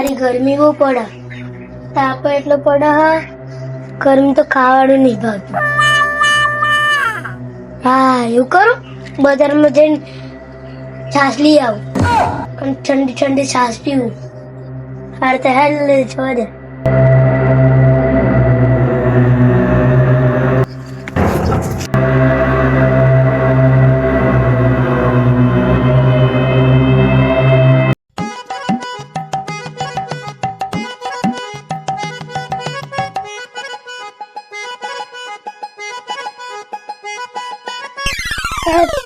અરે ગરમી બહુ પડે તાપ એટલો પડે હ ગરમી તો ખાવાનું નહીં ભાવતું હા એવું કરું બજારમાં જઈને છાશ લઈ આવું અને ઠંડી ઠંડી છાશ પીવું હાર તો હેલ લે જવા દે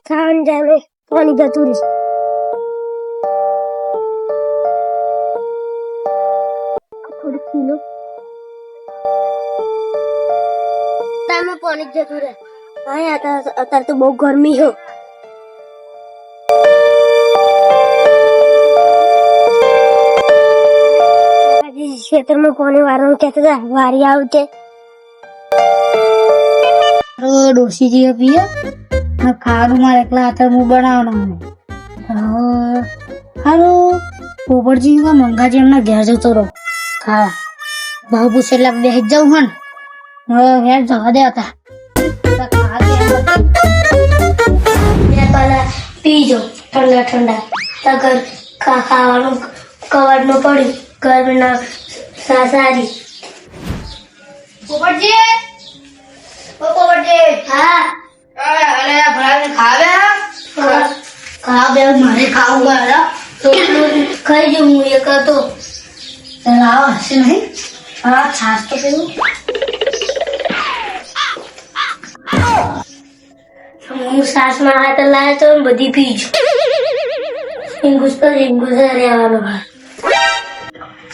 ખાવાનું જાય પાણી તારમાં પાણી જતું રહે. હા અત્યારે તો બહુ ગરમી હો. ખેતરમાં પાણી વાળવાનું કહેતા હતા વારી આવતે ડોસી જે પીએ ખારું મારે એકલા હાથે હું બનાવવાનું હારું પોપટજી મંગાજી એમના ઘેર જતો રહો. ખાવા ભાવ પૂછે બે જવું હન હવે ઘેર જવા દે હતા. તો પીજો ઠંડા ઠંડા. તગર ખાવાનું કવાડમાં પડ્યું ગરમીના સા- સારી. પોપટજી? ઓ પોપટજી. હા? અરે ભરાને ખાવે? ખા- મારે ખાવું બહાર તો ખાઈ હું એક હતો. લાવો હશે નહીં? હા છાસ તો પીવું હું સાસમાં હાથ લાવ્યો તો બધી પીજો ઇંગુસ તો ઇંગુસ જ રહેવાનો હા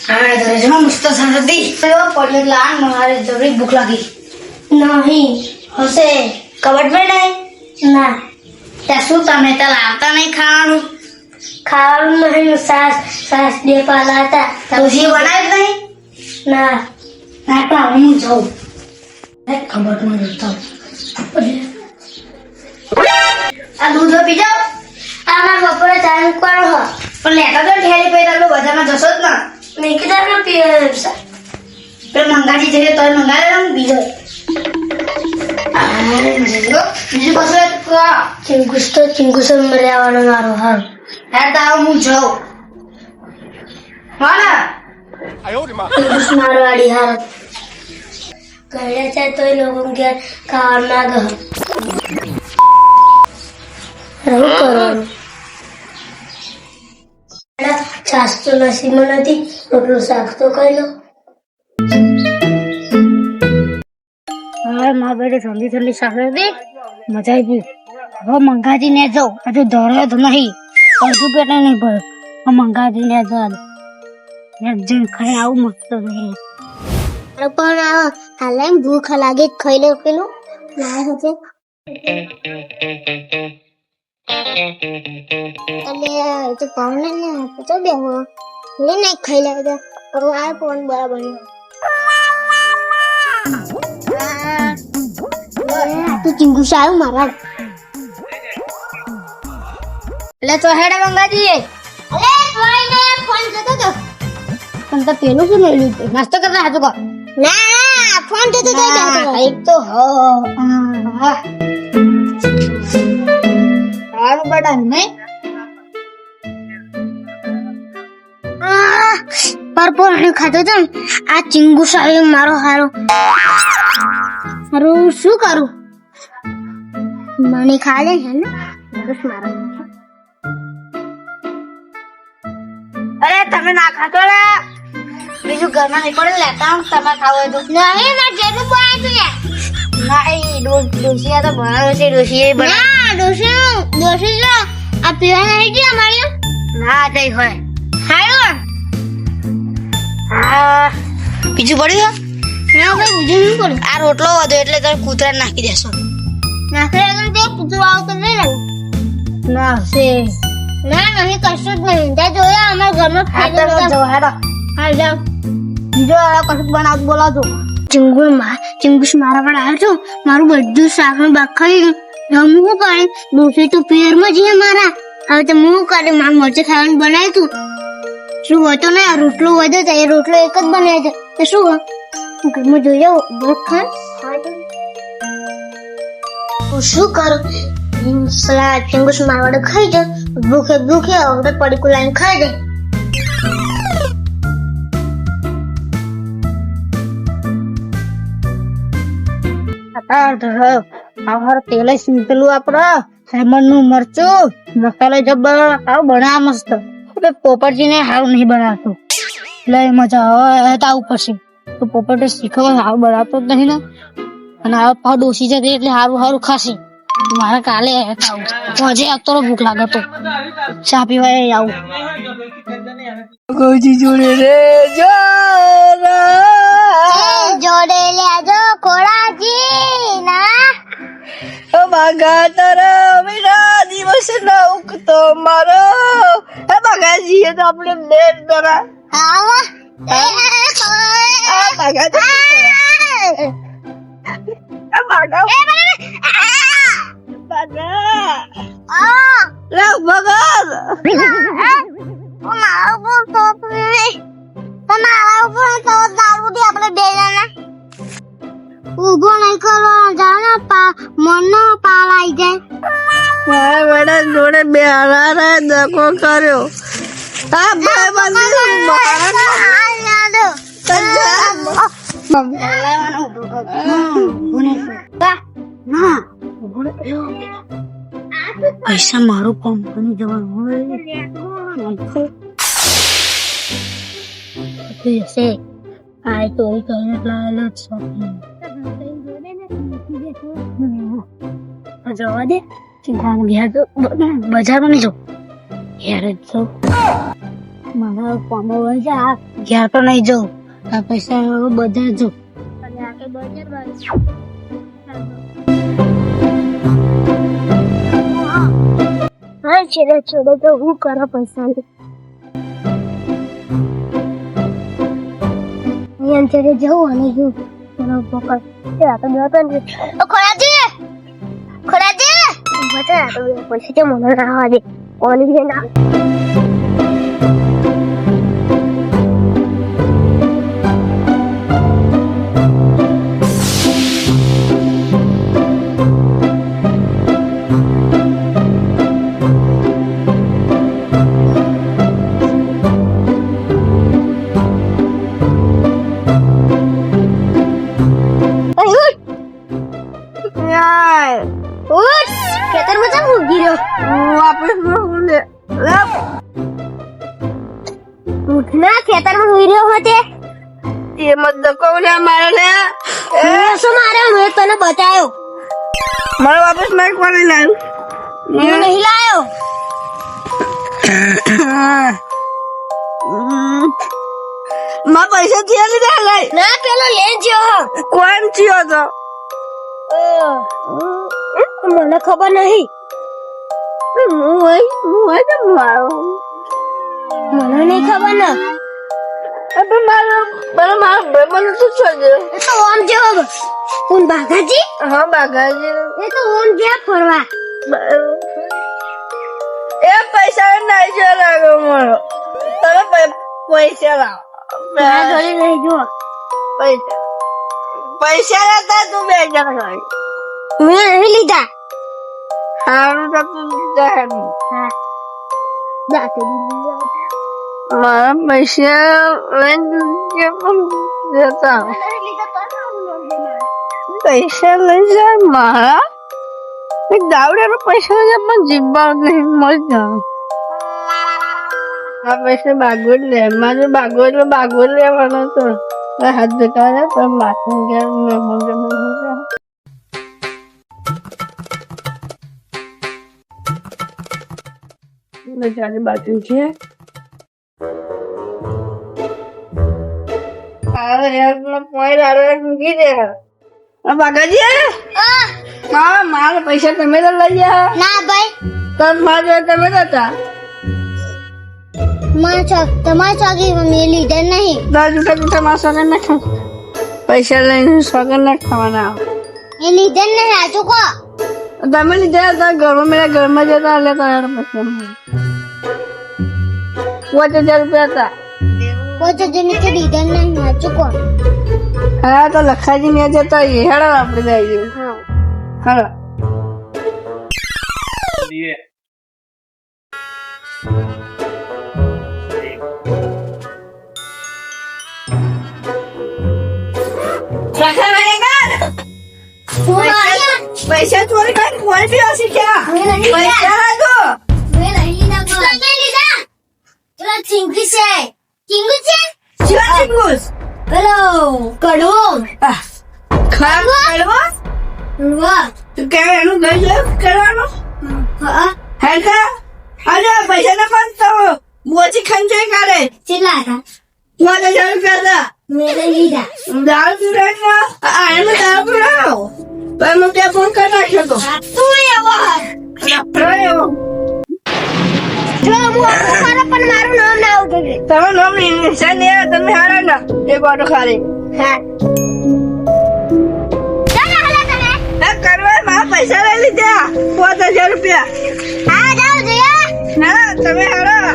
ઘરે મસ્ત સરદી પડ્યો લાન મારે જબરી ભૂખ લાગી નહીં હશે કબડમાં નહીં ના ત્યાં શું તમે ત્યાં લાવતા નહીં ખાવાનું ખાવાનું નહીં સાસ સાસ બે પાલા હતા તુજી બનાવ્યું નહીં ના ના પણ હું જાઉં. કબડ મને જતો આ દૂધ પી જાઓ. આ મારા બપોરે ચા મૂકવાનો હો. પણ લેતા તો ઠેલી પૈ તમે બજારમાં જશો જ ના. મેં કીધું પીએ પેલો મંગાજી જઈએ તોય મંગાવે ને બીજો. બીજું કશું. ચિંકુસ તો ચિંકુસ રહેવાનો મારો હાલ. યાર તાવ હું જાઉં. હા ને? ચિંકુસ મારો વાડી હાલ ઘરે છે તોય લોકો ઘેર ખાવાનું ના ગહ રહું કરવાનું છાસ તો નસીબમાં નથી રોટલું શાક તો ખાઈ લો હવે મારા બેટે ઠંડી ઠંડી સાકર હતી મજા આવી હવે મંગાજી ને જાઉં હજુ ધોરો તો નહીં અડધું પેટે નહીં ભરે હવે મંગાજી ને જાઉં એક જણ ખાઈ આવું મસ્ત રહે પણ હાલે ભૂખ લાગે ખાઈ લો પેલું ના હશે એટલે તો પાવને ને તો બેહો લે ને ખાઈ લે તો પણ આ ફોન બરાબર તું ચિંગુ સારું મારા એટલે તો હેડે મંગાજી અલે કોઈ ને ફોન જતો તો પણ તો પેલું શું લઈ લીધું? નાસ્તો કરતા હાજુ કો ના ફોન તો તો એક તો હા. સારું બટા પરપોર પરપો ખાતો તો આ ચિંગુ સારું મારો હારો. હારું શું કરું? મને ખા લે છે ને. બસ મારો અરે તમે ના ખાતો રે બીજું ઘરમાં નહીં પડે લેતા હું તમે ખાવો હોય તો. નહીં મારે જેટલું તું લે. ના એ ડોસિયા તો બનાવે છે ડોસી ના ડોસી ડોસી જો આ પીવા નહીં ગયા અમારી. ના જઈ હોય. હાલો. હા. બીજું પડ્યું ના ભાઈ બીજું નહીં પડ્યું. આ રોટલો વધો એટલે તમે કૂતરા નાખી દેશો. નાખે આગળ તે પૂછું આવતો તો નહીં ના. છે ના નહીં કશું જ નહીં. ત્યાં જોયા અમારા ઘરમાં તો ખાઈ જો હા જાઓ. બીજો આ કશું બનાવ બોલાવજો. ચિંગુરમાં ચિંગુસ મારા પર આવ્યો છો મારું બધું શાકનું બાક ખાઈ ગયું કરી. હું દોસ્તી તો પિયરમાં જઈએ મારા. હવે તો હું કરી? મારા મરચે ખાવાનું બનાવ્યું તું. શું હતો ને આ રોટલો વધે તો એ રોટલો એક જ બને છે. તો શું? હું ઘરમાં જોઈ જાઉં બહુ ખાન હું શું કરું? હું સલાડ ચિંગુસ મારવાડે ખાઈ જાઉં ભૂખે ભૂખે હવે પડીકું લાઈન ખાઈ જાય. આ ધરાવ આહાર તેલે પેલું આપડે સેમનનું મરચું, મસાલો જબ્બર, આવું બનાવ મસ્ત. પોપટજી ને સારું નહીં બનાવતું. એટલે મજા આવે તો પછી તો પોપટ શીખવા હાવ બનાવતો જ નહીં ને. અને આ પાવ ડોસી જતી એટલે હારું સારું ખાસી મારે કાલે આવું આજે આવતો ભૂખ લાગે તો. ચા પીવાય આવું. ગોજી જોડે રે જોડે લેજો ખોડાજી ના ઓ માગા તારા મેરા દિવસ ના ઉગતો મારો. હે બાગાજી તો આપણે મેર કરા આવા આ બાગા. આ લે મગર ઊભો નહીં કરો જાણે પા મનનો પાલ આવી જાય મારા બેટા જોડે બે હરારા દકો કર્યો આ ભાઈ બંધ મારા પૈસા મારું કામ જ જવા દે. ચિંતા ગયા તો બજારમાં નહીં જો જ મારા કામ હોય છે, આ ઘેર તો નહીં જાઉં. આ પૈસા બધા જાઉં. હા છેડે છેડે તો હું કરો પૈસા અહીંયા છેડે જવું અને હું એનો પકડ એ આ તો બે તો ને ઓ ખોરાજી! ખોરાજી! આ તો પૈસા જમો ના આવે કોની ના વાપસનું લે લે ઉઠ ના ખેતરમાં ઊભી રહ્યો હતે એ મત દકોલે મારે લે મેં શું મારે મેં તને બતાયો મારે વાપસ માઇક વાળી લાવ્યું હું નહીં લાયો માં પૈસા થયા લીધા લઈ ના પેલો લેન જ્યો કોણ થયો તો મને ખબર નહીં. ને. એ પૈસા નહીં જો લાગે મારો તમે પૈસા લાવો નહીં જો પૈસા પૈસા લેતા તું બે જણ મેં નહીં લીધા. સારું તો તું લીધા હેનું. હા દાંતે દીધી મારા પૈસા લઈને જે પણ જતા પૈસા લઈ જાય મારા એક દાવડિયાનો પૈસા લઈ જાય પણ જીવવા નહીં મળી જાય નજારી બાજુ છે. આ આ મારા પૈસા તમે તો લઈ ગયા. ના ભાઈ. તમ મારે તમે તો હતા. ચોક તમારા ચોકી લીધા નહીં. તો તમારા સોગન ના ખાવ પૈસા લઈને સોગન ના ખાવાના. એ લીધા નહીં સાચું કહો તમે લીધા હતા ઘરમાં મેરા ઘરમાં જતા એટલે તો યાર પૈસા પાંચ હજાર રૂપિયા હતા. પોતે જેને તો લીધા નહીં સાચું કહો હા તો લખાજી ને જતા હેડો આપણે જઈ જઈએ. હેડો પૈસા ચોરી કરી કોઈ બી હસી ક્યાં પૈસા લાગો પૈસા ના પણ મોચી ખંજે કરે કેટલા હતા? પાંચ હજાર રૂપિયા હતા મેં દાળ પીવડાવીને આ એમાં દાળ પીવડાવો તો એમાં ત્યાં ફોન કરી નાખ્યો તો. તું એવો રહ્યો જો હું મારો પણ મારું નામ ના આવતું છે તમે નામ નિશાન નહીં તમે હારા ના. એક વાટો ખાલી. હા. ચાલો હાલો તમે. એ કરવા મારા પૈસા લઈ લીધા. પાંચ હજાર રૂપિયા. હા જાઓ જયા ના તમે હારો.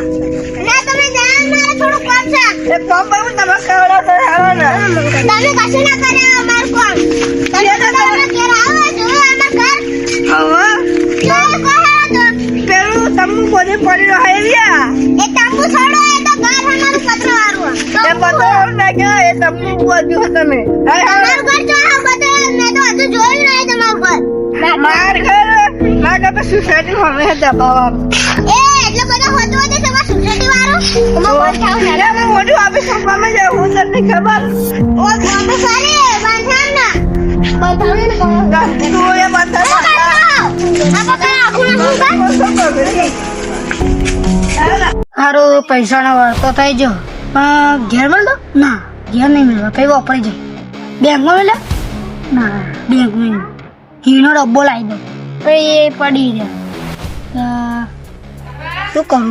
ના તમે જાઓ. મારે થોડું કામ છે. એ પપ્પા હું તમે ખવડાવ તો હારા ના તમે કશું ના કરે અમારું કામ તમે તમારા ઘેર આવો જો આમાં ઘર હવે જો કહો તો. પેલું તમે બોલી પડી રહ્યો રહ્યા એ તંબુ છોડો એ તો ઘર અમારું પત્ર વાળું એ બધો ના ગયા એ તમને બોલ્યું તમે. હાય હાય ઘર જો આ બધું મેં તો હજુ જોયું નહીં તમારું ઘર. માર ઘર માર ઘર તો સોસાયટી હવે દબાવા એ એટલો બધો હોતો હતો વાળો મોટું ઓફિસમાં જાઉં હું ખબર. ઓ સારી ના ને બંધ. હારું પૈસા નો વળતો થઈ જો પણ ઘેર મળતો? ના ઘેર નહીં મળતો. કઈ વાપરી જાય? બેંકમાં મળ્યો ના બેંકમાં ઘીનો ડબ્બો લાવી દો. પછી એ પડી જાય. શું કરું?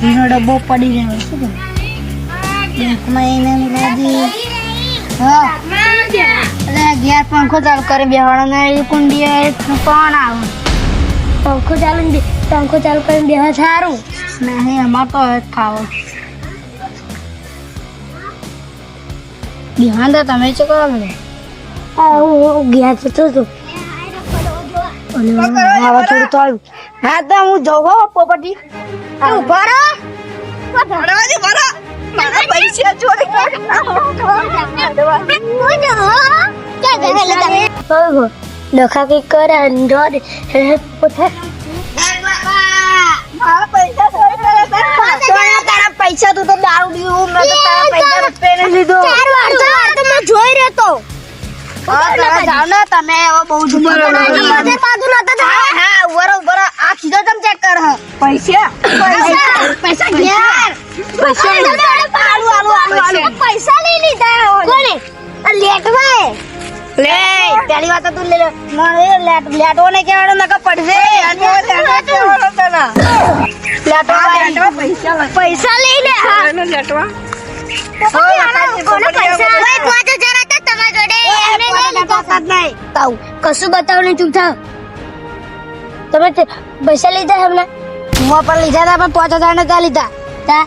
ઘીનો ડબ્બો પડી રહ્યો શું કરું બેંકમાં એને લાગી. હા. એટલે ઘેર પંખો ચાલુ કરી બેવાડો ને એ કુંડી કોણ આવે. પંખો ચાલુ પંખો ચાલુ કરીને બેહવા સારું. નહીં અમાર તો હવે ખાવો બિહાન તો તમે શું કરો મને? હા હું ગયા જતો હતો વાવાઝોડું તો આવ્યું. હા તો હું જઉં હો પોપટી. ઊભા રહો. પૈસા ચોરી ડખા કઈ કરે અંડો પોતે મારા પૈસા ચોરી કરે તારા પૈસા તું તો દારૂ પીવું મેં તો તારા પૈસા રૂપિયા લીધો. જોઈ રહ્યો તો હા, તમે જાઓ ને તમે બહુ જુમર બધે નતા હા હા. ઉભરો વરો આ સીધો તમ ચેક કર હ. પૈસા? પૈસા? પૈસા યાર પૈસા આલુ આલુ આલુ આલુ. પૈસા લઈ લીધા કોને? આ લેટમાં લે પેલી વાત તું લે લે. મને લેટ લેટો ને કેવાડો નકા પડશે. લેટો પૈસા પૈસા લઈ લે હા. લેટવા કશું બતાવો ને ચૂપ થાવ. તમે પૈસા લીધા છે એમને? હું પણ લીધા હતા પણ પાંચ હજાર નતા લીધા. તા?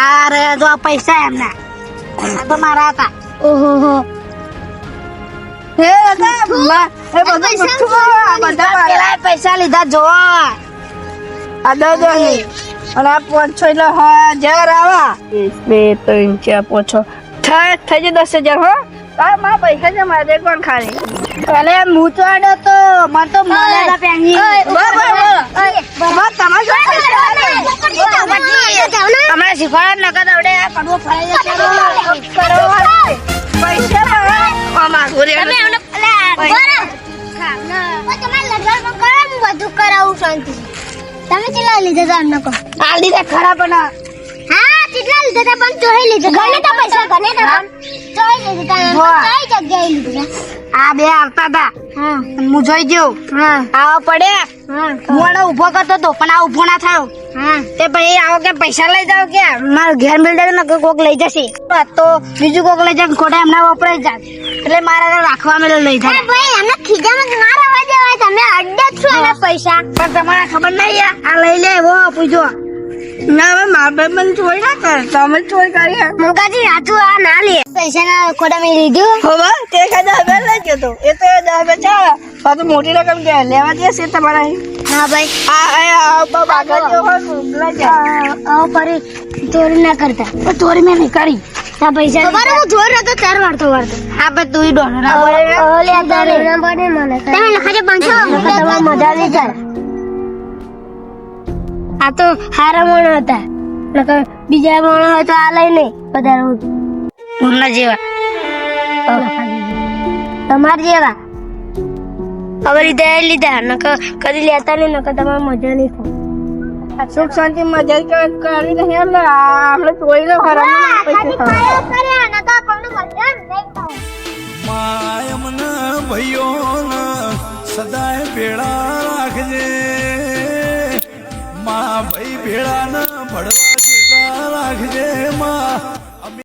આ રહ્યા જો આ પૈસા એમના. આ તો મારા હતા. ઓહો હો. એ બધું પૈસા લીધા? જો. આ દસ દસની. અને આ પાંચ છ એટલે હજાર આવા. બે ત્રણ ચાર પોછો થઈ જાય દસ હજાર હો. પૈસા છે મારે કોણ ખાલી પેલે હું તો આડો તો મને તો મળેલા પેંગી બરાબર બરાબર તમારે શું પૈસા શીખવાડ કડવો ફરાઈ જશે રે. તમે ખરાબ ના હા કેટલા લીધા પણ ચોહી લીધા તા પૈસા તા પણ લીધા લીધા આ બે આવતા હતા. હા. જોઈ ગયો. આવો પડે. હું. ઊભો કરતો હતો પણ આ ઊભો ના થયો. હા. તે પછી આવો કે પૈસા લઈ જાવ કે મારા ઘેર બિલ્ડર ને કોક લઈ જશે. તો બીજું કોક લઈ જાય ખોટા એમના વપરાય જાય. એટલે મારે રાખવા મેળે લઈ જાય. ભાઈ એમને ખીજામાં ના રહેવા દેવાય. તમે અડ્ડે છો એના પૈસા. પણ તમારે ખબર નહીં આ લઈ લે એવો પૂછો ના હવે મારા ભાઈ મને ચોરી ના કર. તમે ચોરી કરી મુકાજી આ ના લે. પૈસા ના ખોટા મેં લીધું. હવે તે ખાલી દસ લઈ ગયો તો. એ તો દસ હજાર ચાલે મોટી રકમ કે લેવા દે તમારા. હા ભાઈ. આ આ આ બાપ આગળ જેવો લઈ જાય આવો ફરી ચોરી ના કરતા. ચોરી મેં નહીં કરી. આ પૈસા તમારે હું જોર હતો ચાર વાળતો વાળતો બધું તું. ડોલર ના તમે લખાજો પાંચસો. મજા નહીં ચાલે આ તો હારા મોણ હતા. નકર બીજા મોણ હોય તો આ લઈ નહીં વધારે પૂરના જેવા. તમાર જેવા. હવે લીધા એ લીધા નકર કદી લેતા નહીં નકર તમારે મજા નહીં થાય. સુખ શાંતિ મજા કરી કરી આપણે ચોરી નો સદાય ભેળા રાખજે. મા ભાઈ ભેળા ન જતા રાખજે મા.